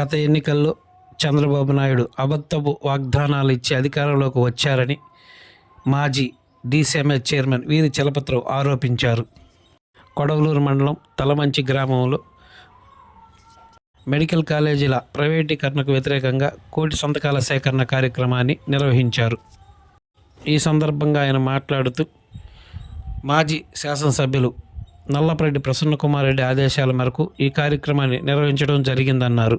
గత ఎన్నికల్లో చంద్రబాబు నాయుడు అబద్ధపు వాగ్దానాలు ఇచ్చి అధికారంలోకి వచ్చారని మాజీ డీసీఎంఏ చైర్మన్ వీరి చలపతిరావు ఆరోపించారు. కొడవలూరు మండలం తలమంచి గ్రామంలో మెడికల్ కాలేజీల ప్రైవేటీకరణకు వ్యతిరేకంగా కోటి సంతకాల సేకరణ కార్యక్రమాన్ని నిర్వహించారు. ఈ సందర్భంగా ఆయన మాట్లాడుతూ మాజీ శాసనసభ్యులు నల్లపరెడ్డి ప్రసన్నకుమార్ రెడ్డి ఆదేశాల మేరకు ఈ కార్యక్రమాన్ని నిర్వహించడం జరిగిందన్నారు.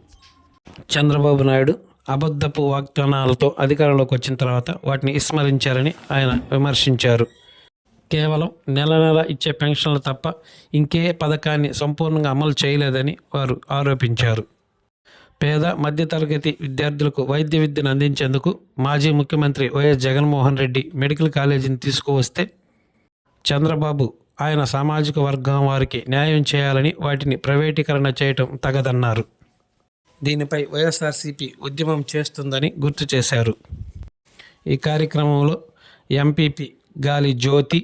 చంద్రబాబు నాయుడు అబద్ధపు వాగ్దానాలతో అధికారంలోకి వచ్చిన తర్వాత వాటిని విస్మరించారని ఆయన విమర్శించారు. కేవలం నెల నెల ఇచ్చే పెన్షన్లు తప్ప ఇంకే పథకాన్ని సంపూర్ణంగా అమలు చేయలేదని వారు ఆరోపించారు. పేద మధ్యతరగతి విద్యార్థులకు వైద్య విద్యను అందించేందుకు మాజీ ముఖ్యమంత్రి వైఎస్ జగన్మోహన్ రెడ్డి మెడికల్ కాలేజీని తీసుకువస్తే చంద్రబాబు ఆయన సామాజిక వర్గం వారికి న్యాయం చేయాలని వాటిని ప్రైవేటీకరణ చేయటం తగదన్నారు. దీనిపై వైఎస్ఆర్సీపీ ఉద్యమం చేస్తుందని గుర్తు చేశారు. ఈ కార్యక్రమంలో ఎంపీపీ గాలి జ్యోతి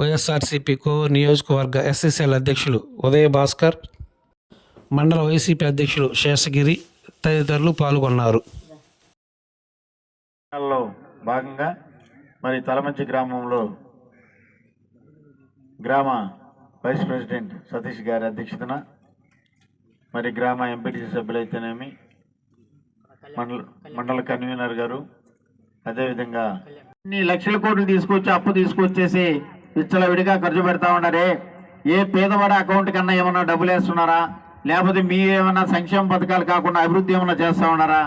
వైఎస్ఆర్సీపీ కో నియోజకవర్గ ఎస్ఎస్ఎల్ అధ్యక్షులు ఉదయ భాస్కర్ మండల వైసీపీ అధ్యక్షులు శేషగిరి తదితరులు పాల్గొన్నారు. భాగంగా మరి తలమంచి గ్రామంలో గ్రామ వైస్ ప్రెసిడెంట్ సతీష్ గారి అధ్యక్షతన మరి గ్రామ ఎంపీటీసీ సభ్యులైతేనేమి? మండల మండల కన్వీనర్ గారు అదేవిధంగా ఇన్ని లక్షల కోట్లు తీసుకొచ్చి అప్పు తీసుకొచ్చేసి విచ్చలవిడిగా ఖర్చు పెడతా ఉన్నారే? ఏ పేదవాడి అకౌంట్ కన్నా ఏమన్నా డబ్బులు వేస్తున్నారా? లేకపోతే మీ ఏమన్నా సంక్షేమ పథకాలు కాకుండా అభివృద్ధి ఏమన్నా చేస్తా ఉన్నారా?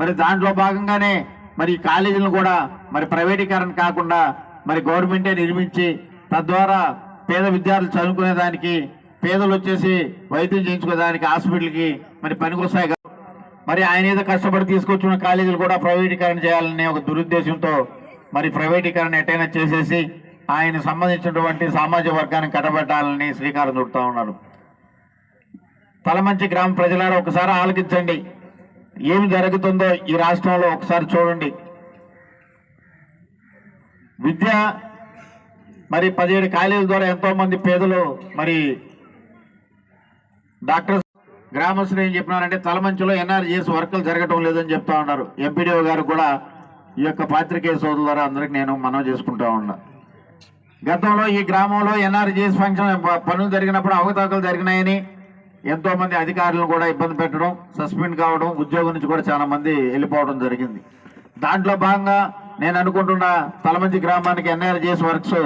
మరి దాంట్లో భాగంగానే మరి కాలేజీలను కూడా మరి ప్రైవేటీకరణ కాకుండా మరి గవర్నమెంటే నిర్మించి తద్వారా పేద విద్యార్థులు చదువుకునే దానికి పేదలు వచ్చేసి వైద్యం చేయించుకోవడానికి హాస్పిటల్కి మరి పనికొస్తాయి కదా. మరి ఆయన ఏదో కష్టపడి తీసుకొచ్చిన కాలేజీలు కూడా ప్రైవేటీకరణ చేయాలనే ఒక దురుద్దేశంతో మరి ప్రైవేటీకరణ ఎట్టైనా చేసేసి ఆయన సంబంధించినటువంటి సామాజిక వర్గాన్ని కట్టబెట్టాలని శ్రీకారం చుడుతూ ఉన్నారు. తలమంచి గ్రామ ప్రజలారా ఒకసారి ఆలోచించండి. ఏమి జరుగుతుందో ఈ రాష్ట్రంలో ఒకసారి చూడండి. విద్య మరి పదిహేడు కాలేజీల ద్వారా ఎంతోమంది పేదలు మరి డాక్టర్ గ్రామస్తులు ఏం చెప్పినారంటే తలమంచులో ఎన్ఆర్జీఎస్ వర్కులు జరగటం లేదని చెప్తా ఉన్నారు. ఎంపీడీఓ గారు కూడా ఈ యొక్క పాత్రికేయ సోదరుల ద్వారా అందరికి నేను మనవి చేసుకుంటా ఉన్నా. గతంలో ఈ గ్రామంలో ఎన్ఆర్జీఎస్ ఫంక్షన్ పనులు జరిగినప్పుడు అవకతవకలు జరిగినాయని ఎంతో మంది అధికారులను కూడా ఇబ్బంది పెట్టడం సస్పెండ్ కావడం ఉద్యోగం నుంచి కూడా చాలా మంది వెళ్ళిపోవడం జరిగింది. దాంట్లో భాగంగా నేను అనుకుంటున్న తలమంచి గ్రామానికి ఎన్ఆర్జీఎస్ వర్క్స్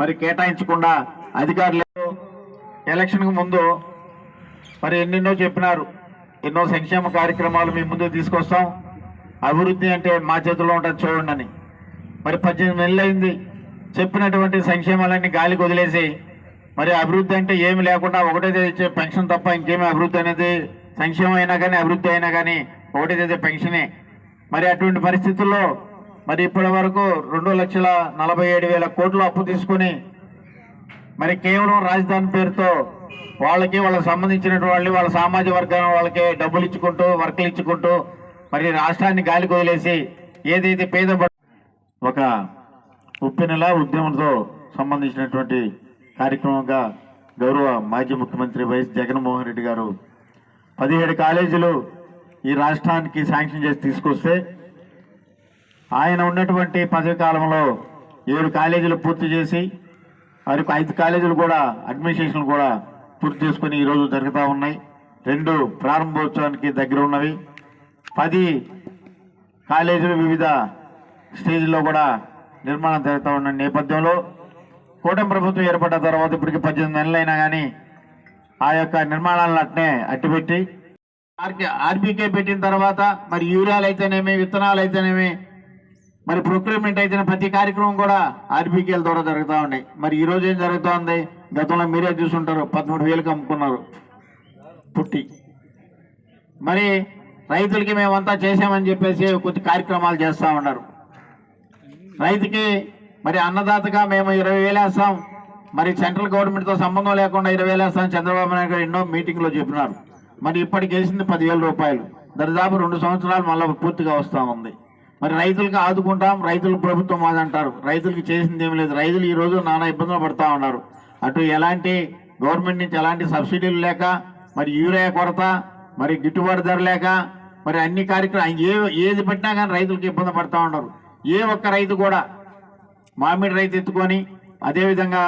మరి కేటాయించకుండా అధికారులు ఎలక్షన్కు ముందు మరి ఎన్నెన్నో చెప్పినారు. ఎన్నో సంక్షేమ కార్యక్రమాలు మీ ముందు తీసుకొస్తాం. అభివృద్ధి అంటే మా చేతిలో ఉంటుంది చూడండి అని. మరి పద్దెనిమిది నెలలు అయింది చెప్పినటువంటి సంక్షేమాలన్నీ గాలికి వదిలేసి మరి అభివృద్ధి అంటే ఏమి లేకుండా ఒకటే తెచ్చే పెన్షన్ తప్ప ఇంకేమి అభివృద్ధి అనేది సంక్షేమం అయినా కానీ అభివృద్ధి అయినా కానీ ఒకటే తెచ్చే పెన్షనే. మరి అటువంటి పరిస్థితుల్లో మరి ఇప్పటి వరకు రెండు లక్షల నలభై ఏడు వేల కోట్లు అప్పు తీసుకుని మరి కేవలం రాజధాని పేరుతో వాళ్ళకి వాళ్ళకి సంబంధించిన వాళ్ళు వాళ్ళ సామాజిక వర్గం వాళ్ళకి డబ్బులు ఇచ్చుకుంటూ వర్కులు ఇచ్చుకుంటూ మరి రాష్ట్రాన్ని గాలికి వదిలేసి ఏదైతే పేద ఒక ఉప్పెనెల ఉద్యమంతో సంబంధించినటువంటి కార్యక్రమంగా గౌరవ మాజీ ముఖ్యమంత్రి వైఎస్ జగన్మోహన్ రెడ్డి గారు పదిహేడు కాలేజీలు ఈ రాష్ట్రానికి శాంక్షన్ చేసి తీసుకొస్తే ఆయన ఉన్నటువంటి పదవి కాలంలో ఏడు కాలేజీలు పూర్తి చేసి మరి ఐదు కాలేజీలు కూడా అడ్మినిస్ట్రేషన్ కూడా పూర్తి చేసుకుని ఈరోజు జరుగుతూ ఉన్నాయి. రెండు ప్రారంభోత్సవానికి దగ్గర ఉన్నవి. పది కాలేజీలు వివిధ స్టేజ్లో కూడా నిర్మాణం జరుగుతూ ఉన్న నేపథ్యంలో కూటమి ప్రభుత్వం ఏర్పడ్డ తర్వాత ఇప్పటికి పద్దెనిమిది నెలలైనా కానీ ఆ యొక్క నిర్మాణాలను అట్నే అట్టిపెట్టి ఆర్కే ఆర్బీకే పెట్టిన తర్వాత మరి యూరియాలు అయితేనేమి విత్తనాలు అయితేనేమి మరి ప్రొక్యూర్మెంట్ అయితే ప్రతి కార్యక్రమం కూడా ఆర్బీకేల ద్వారా జరుగుతూ ఉన్నాయి. మరి ఈరోజు ఏం జరుగుతూ ఉంది? గతంలో మీరే చూసుంటారు పదమూడు వేలకు అమ్ముకున్నారు పుట్టి. మరి రైతులకి మేమంతా చేసామని చెప్పేసి కొద్ది కార్యక్రమాలు చేస్తూ ఉన్నారు. రైతుకి మరి అన్నదాతగా మేము ఇరవై వేలు మరి సెంట్రల్ గవర్నమెంట్తో సంబంధం లేకుండా ఇరవై వేలు వేస్తాం చంద్రబాబు నాయుడు గారు ఎన్నో మీటింగ్లో చెప్పినారు. మరి ఇప్పటికి వేసింది పదివేల రూపాయలు. దరిదాపు రెండు సంవత్సరాలు మళ్ళీ పూర్తిగా వస్తూ ఉంది. మరి రైతులకు ఆదుకుంటాం రైతులు ప్రభుత్వం మాదంటారు రైతులకి చేసింది ఏమి లేదు. రైతులు ఈరోజు నానా ఇబ్బందులు పడతా ఉన్నారు. అటు ఎలాంటి గవర్నమెంట్ నుంచి ఎలాంటి సబ్సిడీలు లేక మరి యూరియా కొరత మరి గిట్టుబాటు ధర లేక మరి అన్ని కార్యక్రమాలు ఏ ఏది పెట్టినా కానీ రైతులకు ఇబ్బంది పడతా ఉండరు. ఏ ఒక్క రైతు కూడా మామిడి రైతు ఎత్తుకొని అదేవిధంగా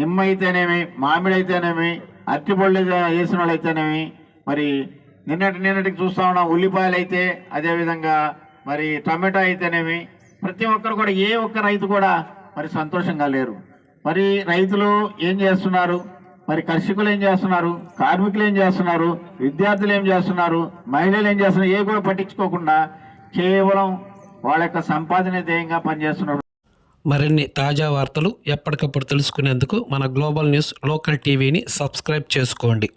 నిమ్మ అయితేనేమి మామిడి అయితేనేమి అరటిపళ్ళు వేసిన వాళ్ళు అయితేనేమి మరి నిన్నటి నిన్నటికి చూస్తా ఉన్నాం ఉల్లిపాయలు అయితే అదేవిధంగా మరి టమాటో అయితేనేమి ప్రతి ఒక్కరు కూడా ఏ ఒక్క రైతు కూడా మరి సంతోషంగా లేరు. మరి రైతులు ఏం చేస్తున్నారు? మరి కర్షకులు ఏం చేస్తున్నారు? కార్మికులు ఏం చేస్తున్నారు? విద్యార్థులు ఏం చేస్తున్నారు? మహిళలు ఏం చేస్తున్నారు? ఏ కూడా పట్టించుకోకుండా కేవలం వాళ్ళ యొక్క సంపాదన ధ్యేయంగా పనిచేస్తున్నారు. మరిన్ని తాజా వార్తలు ఎప్పటికప్పుడు తెలుసుకునేందుకు మన గ్లోబల్ న్యూస్ లోకల్ టీవీని సబ్స్క్రైబ్ చేసుకోండి.